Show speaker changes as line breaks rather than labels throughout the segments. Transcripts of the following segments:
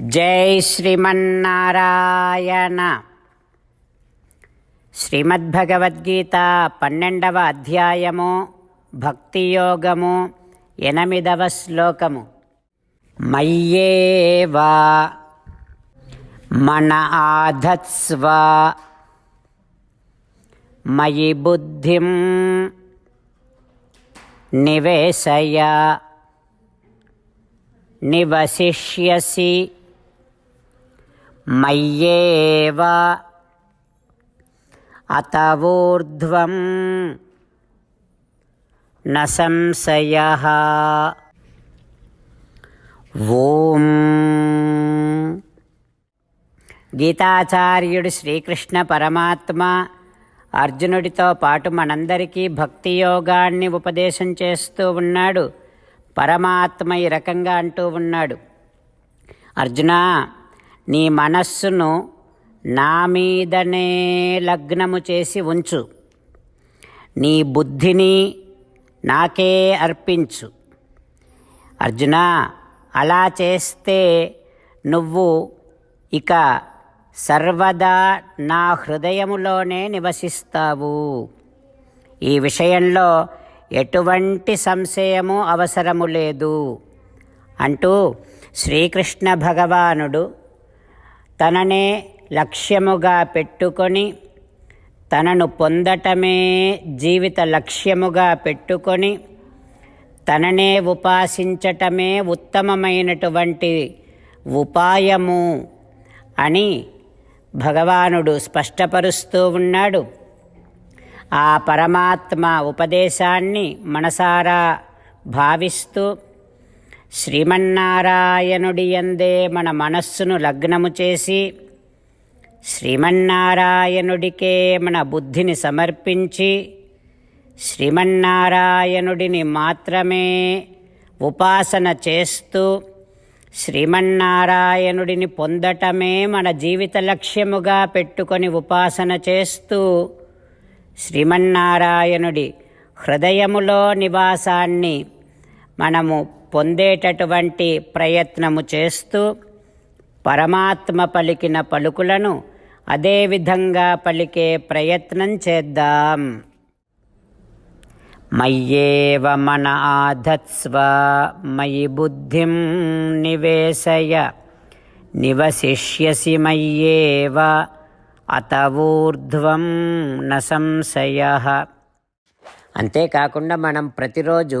జై శ్రీమన్నారాయణ. శ్రీమద్భగవద్గీత పన్నెండవ అధ్యాయము భక్తియోగము ఎనిమిదవ శ్లోకము. మయ్యేవా మన ఆధత్స్వ మయి బుద్ధిం నివేశయ నివసిష్యసి మయ్యేవ అత ఊర్ధ్వం న సంశయ ఓం గీతాచార్యుడు శ్రీకృష్ణ పరమాత్మ అర్జునుడితో పాటు మనందరికీ భక్తి యోగాన్ని ఉపదేశం చేస్తూ ఉన్నాడు. పరమాత్మ ఈ రకంగా అంటూ ఉన్నాడు. అర్జునా నీ మనస్సును నా మీదనే లగ్నము చేసి ఉంచు. నీ బుద్ధిని నాకే అర్పించు. అర్జున అలా చేస్తే నువ్వు ఇక సర్వదా నా హృదయములోనే నివసిస్తావు. ఈ విషయంలో ఎటువంటి సంశయము అవసరము లేదు. అంటూ శ్రీకృష్ణ భగవానుడు తననే లక్ష్యముగా పెట్టుకొని తనను పొందటమే జీవిత లక్ష్యముగా పెట్టుకొని తననే ఉపాసించటమే ఉత్తమమైనటువంటి ఉపాయము అని భగవానుడు స్పష్టపరుస్తూ ఉన్నాడు. ఆ పరమాత్మ ఉపదేశాన్ని మనసారా భావిస్తూ శ్రీమన్నారాయణుడి ఎందే మన మనస్సును లగ్నము చేసి శ్రీమన్నారాయణుడికే మన బుద్ధిని సమర్పించి శ్రీమన్నారాయణుడిని మాత్రమే ఉపాసన చేస్తూ శ్రీమన్నారాయణుడిని పొందటమే మన జీవిత లక్ష్యముగా పెట్టుకొని ఉపాసన చేస్తూ శ్రీమన్నారాయణుడి హృదయములో నివాసాన్ని మనము పొందేటటువంటి ప్రయత్నము చేస్తూ పరమాత్మ పలికిన పలుకులను అదేవిధంగా పలికే ప్రయత్నం చేద్దాం. మయ్యేవ మన ఆధత్స్వ మయి బుద్ధిం నివేశయ నివసిష్యసి మయ్యేవ అత ఊర్ధ్వం న సంశయ అంతేకాకుండా మనం ప్రతిరోజు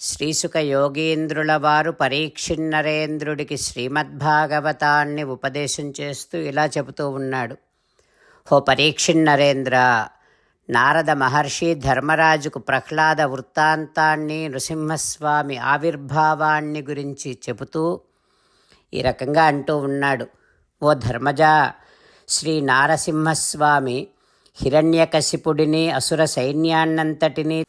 శ్రీసుక యోగీంద్రుల వారు పరీక్షిన్నరేంద్రుడికి శ్రీమద్భాగవతాన్ని ఉపదేశం చేస్తూ ఇలా చెబుతూ ఉన్నాడు. హో పరీక్షిన్నరేంద్ర నారద మహర్షి ధర్మరాజుకు ప్రహ్లాద వృత్తాంతాన్ని నృసింహస్వామి ఆవిర్భావాన్ని గురించి చెబుతూ ఈ రకంగా అంటూ ఉన్నాడు. ఓ ధర్మజ శ్రీ నారసింహస్వామి హిరణ్యకశిపుడిని అసుర సైన్యాన్నంతటినీ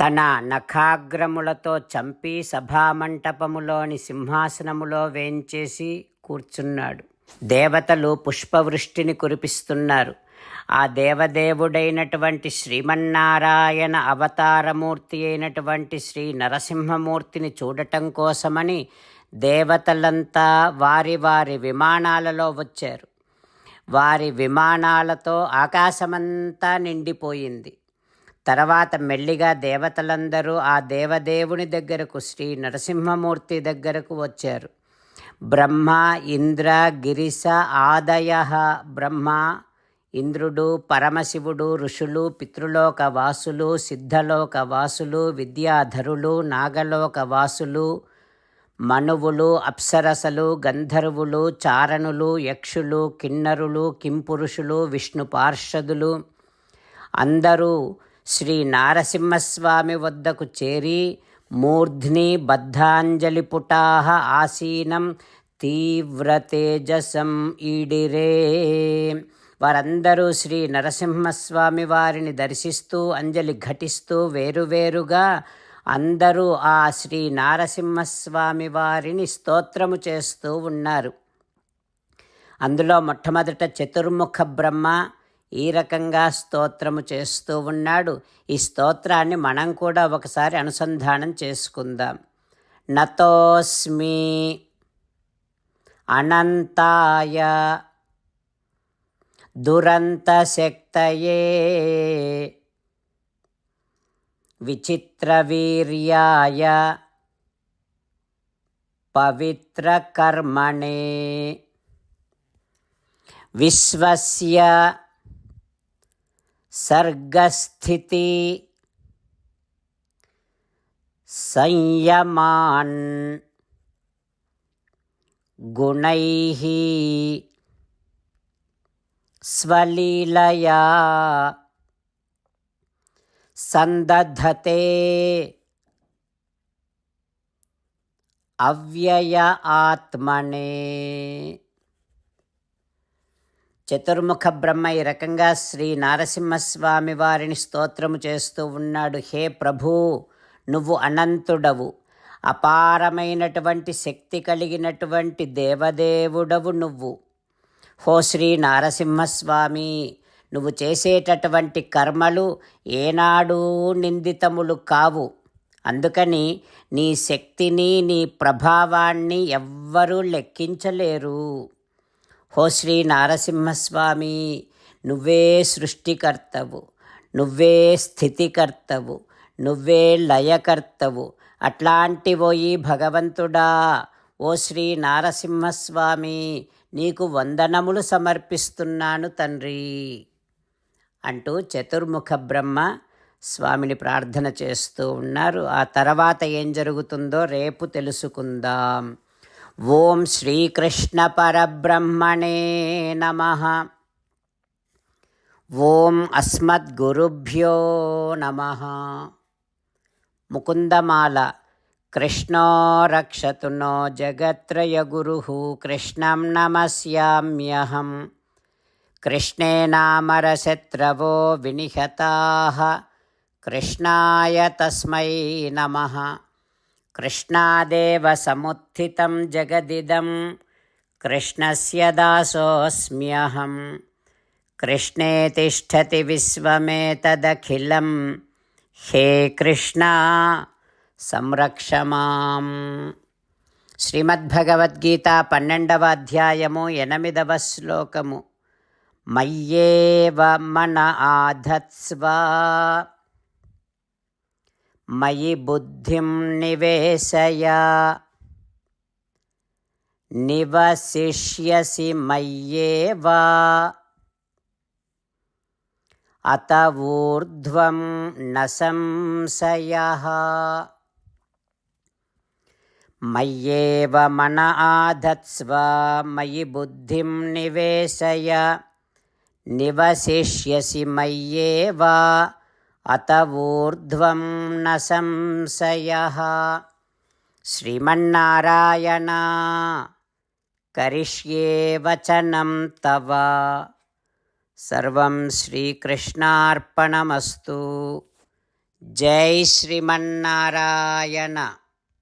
తన నఖాగ్రములతో చంపి సభామంటపములోని సింహాసనములో వేంచేసి కూర్చున్నాడు. దేవతలు పుష్పవృష్టిని కురిపిస్తున్నారు. ఆ దేవదేవుడైనటువంటి శ్రీమన్నారాయణ అవతారమూర్తి అయినటువంటి శ్రీ నరసింహమూర్తిని చూడటం కోసమని దేవతలంతా వారి వారి విమానాలలో వచ్చారు. వారి విమానాలతో ఆకాశమంతా నిండిపోయింది. తర్వాత మెల్లిగా దేవతలందరూ ఆ దేవదేవుని దగ్గరకు శ్రీ నరసింహమూర్తి దగ్గరకు వచ్చారు. బ్రహ్మ ఇంద్ర గిరిశ ఆదయ బ్రహ్మ ఇంద్రుడు పరమశివుడు ఋషులు పితృలోక వాసులు సిద్ధలోక వాసులు విద్యాధరులు నాగలోక వాసులు మనువులు అప్సరసలు గంధర్వులు చారణులు యక్షులు కిన్నరులు కింపురుషులు విష్ణు పార్షదులు అందరూ శ్రీ నారసింహస్వామి వద్దకు చేరి మూర్ధ్ని బద్ధాంజలిపుటా ఆసీనం తీవ్రతేజసం ఈడిరే. వారందరూ శ్రీ నరసింహస్వామి వారిని దర్శిస్తూ అంజలి ఘటిస్తూ వేరువేరుగా అందరూ ఆ శ్రీ నారసింహస్వామి వారిని స్తోత్రము చేస్తూ ఉన్నారు. అందులో మొట్టమొదట చతుర్ముఖ బ్రహ్మ ఈ రకంగా స్తోత్రము చేస్తూ ఉన్నాడు. ఈ స్తోత్రాన్ని మనం కూడా ఒకసారి అనుసంధానం చేసుకుందాం. నతోస్మి అనంతాయ దురంతశక్తయే विचित्रवीर्याय पवित्रकर्मणे विश्वस्य सर्गस्थिति संयमान् गुणैः स्वलीलया సందధతే. అవ్యయ ఆత్మనే. చతుర్ముఖ బ్రహ్మ ఈ రకంగా శ్రీ నారసింహస్వామి వారిని స్తోత్రము చేస్తూ ఉన్నాడు. హే ప్రభూ నువ్వు అనంతుడవు. అపారమైనటువంటి శక్తి కలిగినటువంటి దేవదేవుడవు నువ్వు. హో శ్రీ నారసింహస్వామి నువ్వు చేసేటటువంటి కర్మలు ఏనాడూ నిందితములు కావు. అందుకని నీ శక్తిని నీ ప్రభావాన్ని ఎవ్వరూ లెక్కించలేరు. హో శ్రీ నారసింహస్వామి నువ్వే సృష్టికర్తవు నువ్వే స్థితికర్తవు నువ్వే లయకర్తవు. అట్లాంటి ఓయి భగవంతుడా ఓ శ్రీ నారసింహస్వామి నీకు వందనములు సమర్పిస్తున్నాను తండ్రి. అంటూ చతుర్ముఖ బ్రహ్మ స్వామిని ప్రార్థన చేస్తూ ఉన్నారు. ఆ తర్వాత ఏం జరుగుతుందో రేపు తెలుసుకుందాం. ఓం శ్రీకృష్ణ పరబ్రహ్మణే నమ. ఓం అస్మద్గురుభ్యో నమ. ముకుందమాల కృష్ణో రక్షతు నో జగత్రయగురు కృష్ణం నమస్యామ్యహం. कृष्णेनामरशत्रवो विनिहताः कृष्णाय तस्मै नमः कृष्णादेव समुत्थितं जगदिदं कृष्णस्य दासोऽस्म्यहं कृष्णे तिष्ठति विश्वमेतदखिलं हे कृष्णा సంరక్ష మాం శ్రీమద్భగవద్గీత పన్నెండవ అధ్యాయము ఎనిమిదవ శ్లోకము మయ్యేవ మన ఆధత్స్వ. మయి బుద్ధిం నివేశయ. నివసిష్యసి మయ్యేవ. అత ఊర్ధ్వం న సంశయ మయ్యేవ మన ఆధత్స్వ మయి బుద్ధిం నివేశయ. నివసిష్యసి మయ్యేవా అత ఊర్ధ్వం న సంశయ. శ్రీమన్నారాయణ కరిష్యే వచనం తవ. సర్వం శ్రీకృష్ణార్పణమస్తు. జై శ్రీమన్నారాయణ.